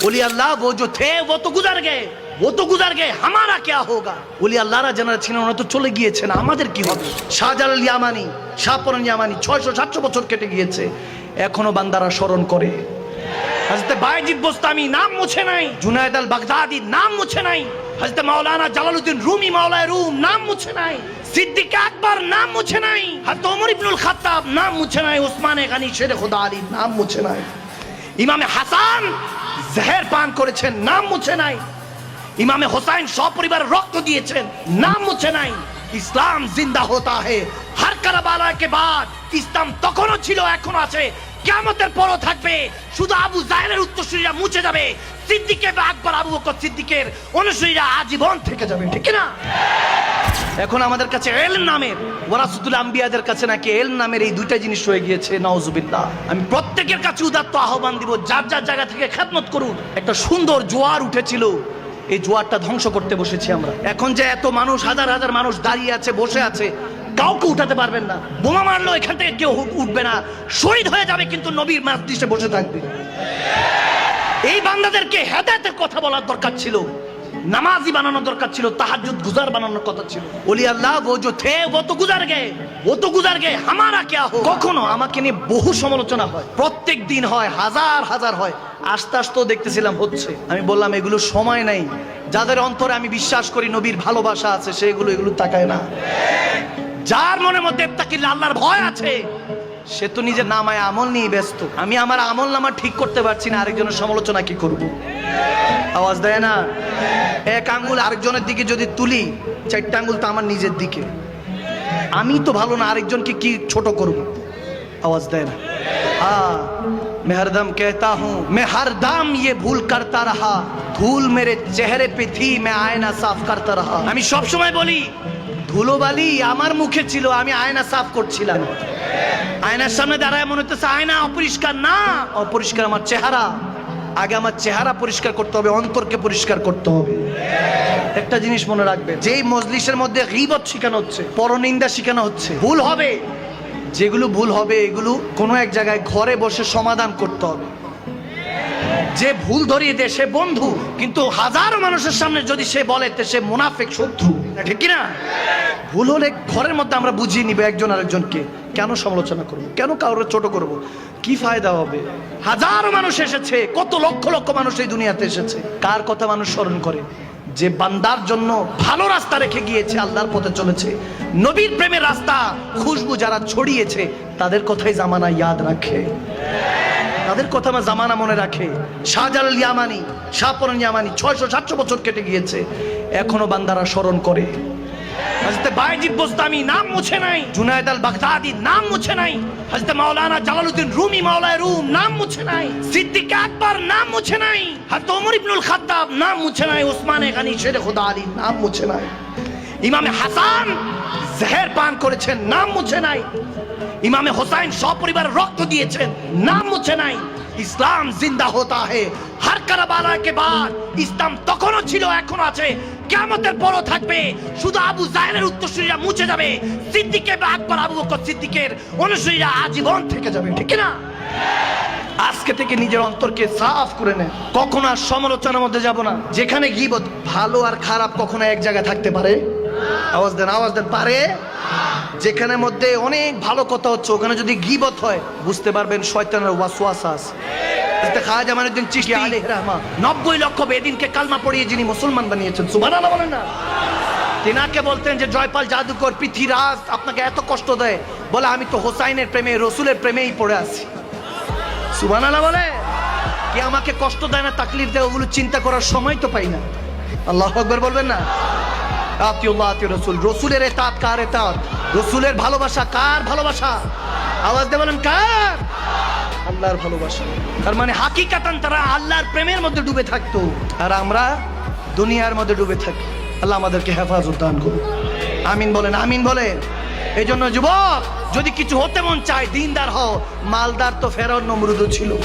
बोली अल्लाह वो जो थे वो तो गुजर गए वो तो गुजर गए हमारा क्या होगा বলি আল্লাহরা যারা ছিলেন ওরা তো চলে গিয়েছেন আমাদের কি হবে শাহজালাল ইয়ামানি শাহপরন ইয়ামানি ছয়শো সাতশো বছর কেটে গিয়েছে এখনো বান্দারা স্মরণ করে হজরত বাইজিদ বোস্তামি নাম মুছে নাই জুনায়দ আল বাগদাদি নাম মুছে নাই হজরত মাওলানা জালালউদ্দিন রুমি মাওলায় রুম নাম মুছে নাই সিদ্দিক আকবর নাম মুছে নাই হজরত ওমর ইবনুল খাত্তাব নাম মুছে নাই ওসমানে গানি শেরে খোদা আলী নাম মুছে নাই ইমামে হাসান জেহের পান করেছেন, নাম মুছে নাই। ইমামে হোসাইন সপরিবার রক্ত দিয়েছেন, নাম মুছে নাই। ইসলাম জিন্দা হতা হে। হার কারাবালাকে বাদ, ইসলাম তখনও ছিল এখন আছে। কেমতের পরও থাকবে। শুধু আবু জাহেলের উত্তরসূরিরা মুছে যাবে। সিদ্দিকে বা আকবর আবু বকর সিদ্দিকের অনুসরীরা আজীবন থেকে যাবে, ঠিক না এখন আমাদের কাছে এল নামের ওরাসুতুল আম্বিয়াদের কাছে নাকি এল নামের এই দুইটা জিনিস হয়ে গিয়েছে নওজুবিল্লাহ আমি প্রত্যেকের কাছে উদাত্ত আহ্বান দিব, যার যার জায়গা থেকে খেদমত করুন। একটা সুন্দর জোয়ার উঠেছিল, এই জোয়ারটা ধ্বংস করতে বসেছি আমরা। এখন যে এত মানুষ, হাজার হাজার মানুষ দাঁড়িয়ে আছে, বসে আছে, কাউকে উঠাতে পারবেন না। বোমা মারলো এখান থেকে কেউ উঠবে না। শহীদ হয়ে যাবে কিন্তু নবীর মাতৃষে বসে থাকবে। এই বান্দাদেরকে হেদায়তের কথা বলার দরকার ছিল। নামাজি বানানোর দরকার ছিল তাহাজুদ গুজার বানানোর কথা ছিল। বলি, আল্লাহ, ও যে থে ও তো গুজার গে, ও তো গুজার গে, হামারা কে হো? কখনো আমাকে নিয়ে বহু সমালোচনা হয়। প্রত্যেক দিন হয়, হাজার হাজার হয়। আস্তে আস্তেও দেখতেছিলাম, হচ্ছে। আমি বললাম, এগুলো সময় নাই। যাদের অন্তরে আমি বিশ্বাস করি, নবীর ভালোবাসা আছে, সেগুলো এগুলো তাকায় না। যার মনের মধ্যে আল্লাহর ভয় আছে সে তো নিজের নামায় আমল নিয়ে ব্যস্ত আমি আমার আমল নামা ঠিক করতে পারছি না আরেকজনের সমালোচনা কি করব আওয়াজ দেয় না এক আঙ্গুল আরেকজনের দিকে যদি তুলি চারটা আঙ্গুল তো আমার নিজের দিকে আমি তো ভালো না আরেকজনকে কি ছোট করব आवाज देना हाँ मैं हरदम कहता हूँ मैं हर दम ये भूल करता रहा धूल मेरे चेहरे पे थी मैं आयना साफ करता रहा আমি সব সময় বলি ধুলোবালি আমার মুখে ছিল আমি আয়না সাফ করছিলাম আয়নার সামনে দাঁড়ায় মনে হচ্ছে আয়না অপরিষ্কার না? অপরিষ্কার আমার চেহারা। আগে আমার চেহারা পরিষ্কার করতে হবে, অন্তরকে পরিষ্কার করতে হবে। একটা জিনিস মনে রাখবে, যেই মজলিসের মধ্যে গিবত শিখানো হচ্ছে, পরনিন্দা শিখানো হচ্ছে, ভুল হবে। যেগুলো ভুল হবে, এগুলো কোনো এক জায়গায় ঘরে বসে সমাধান করতে হবে। যে ভুল ধরিয়ে দেয়, সে বন্ধু, কিন্তু হাজারো মানুষের সামনে যদি সে বলে সে মুনাফেক, শত্রু। ঠিক কিনা? ভুল হলে ঘরের মধ্যে আমরা বুঝিয়ে নিব একজন আরেকজনকে। কেন সমালোচনা করব? কেন কারোর ছোট করব? কি ফায়দা হবে? হাজারো মানুষ এসেছে, কত লক্ষ লক্ষ মানুষ এই দুনিয়াতে এসেছে। কার কথা মানুষ স্মরণ করে? যে বান্দার জন্য ভালো রাস্তা রেখে গিয়েছে, আল্লাহর পথে চলেছে। নবীর প্রেমের রাস্তা, খুশবু যারা ছড়িয়েছে, তাদের কথাই জামানা ইয়াদ রাখে। তাদের কথা আমার জামানা মনে রাখে। শাহজালাল ইয়ামানি শাহপরন ইয়ামানি ছয়শো সাতশো বছর কেটে গিয়েছে। এখনও বান্দারা স্মরণ করে। হজরত বাইজিদ বোস্তামি নাম মুছে নাই, জুনায়দ আল বাগদাদি নাম মুছে নাই হজরত মাওলানা জালালউদ্দিন রুমি, মাওলায় রুম নাম মুছে নাই, সিদ্দিক আকবর নাম মুছে নাই হজরত ওমর ইবনুল খাত্তাব নাম মুছে নাই ওসমান গানি শেরে খোদা আলী নাম মুছে নাই। ইমামে হাসান জেহের পান করেছেন, নাম মুছে নাই। ইমামে হোসাইন সপরিবার রক্ত দিয়েছেন, নাম মুছে নাই। ইসলাম জিন্দা হতা হে হার কারাবালা কে বাদ? ইসলাম তখনও ছিল এখনও আছে। কেমতের পরও থাকবে। শুধু আবু জাহেলের উত্তরসূরিরা মুছে যাবে। সিদ্দিকে বা আকবর, আবু বকর সিদ্দিকের অনুসরীরা আজীবন থেকে যাবে, ঠিক না আজকে থেকে নিজের অন্তরকে সাফ করে নেন কখনো আর সমালোচনার মধ্যে যাব না। যেখানে গিবত ভালো আর খারাপ কখনো এক জায়গায় থাকতে পারে। আওয়াজ দেন আওয়াজ দেন পারে। যেখানে মধ্যে অনেক ভালো কথা হচ্ছে ওখানে যদি গিবত হয় বুঝতে পারবেন শয়তানের ওয়াসওয়াসা আছে। হযরত খাজা মাইনুদ্দিন চিশতি আলাইহির রহমা 90 লক্ষ বেদিনকে কালমা পড়িয়ে যিনি মুসলমান বানিয়েছেন সুবহানাল্লাহ বলেন না। তিনাকে বলতেন যে জয়পাল জাদুকর পৃথিরাজ আপনাকে এত কষ্ট দেয়। বলে আমি তো হোসাইনের প্রেমে রসুলের প্রেমেই পড়ে আছি। সুবহানাল্লাহ বলে কি আমাকে কষ্ট দেয় না তাকলিফ দেয় ওগুলো চিন্তা করার সময় তো পাই না। আল্লাহ আকবর বলবেন না? আতিউল্লাহ আতি রসুল। রসুলের এতাত কার এতাত রসুলের ভালোবাসা কার ভালোবাসা? আওয়াজ দিয়ে বলেন, কার? আল্লাহর ভালোবাসা। তার মানে হাকিকাতান তারা আল্লাহর প্রেমের মধ্যে ডুবে থাকতো। আর আমরা দুনিয়ার মধ্যে ডুবে থাকি। আল্লাহ আমাদেরকে হেফাজত দান করুন। আমিন বলেন আমিন বলেন। এই জন্য যুবক, যদি কিছু হতে মন চায়, দিনদার হও। মালদার তো ফেরন নমরুদও ছিল।